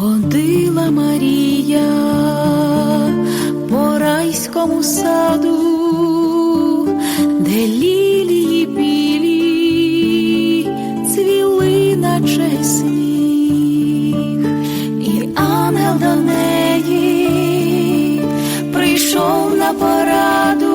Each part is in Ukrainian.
Ходила Марія по райському саду, де лілії білі цвіли на сніг, і ангел до неї прийшов на пораду.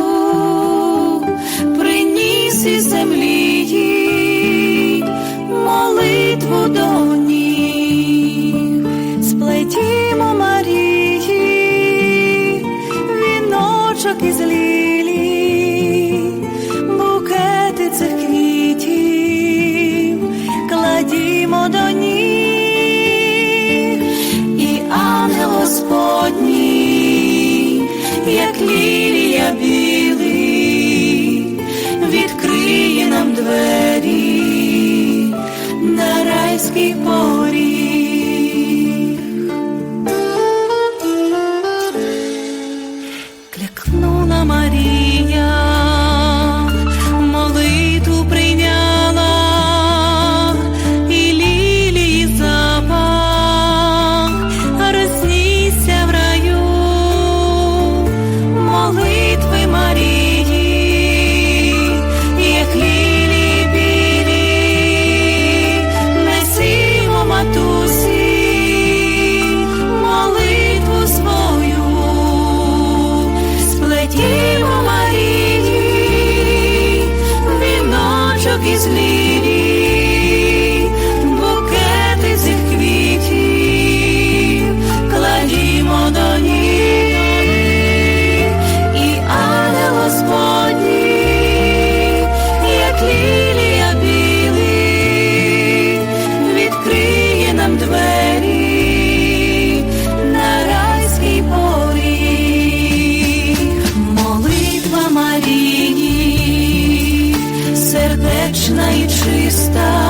із лілій букети цих квітів, кладімо до ніг і ангел Господній, як лілія білий, відкриє нам двері на райській порі. easily. вічна і чиста.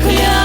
broke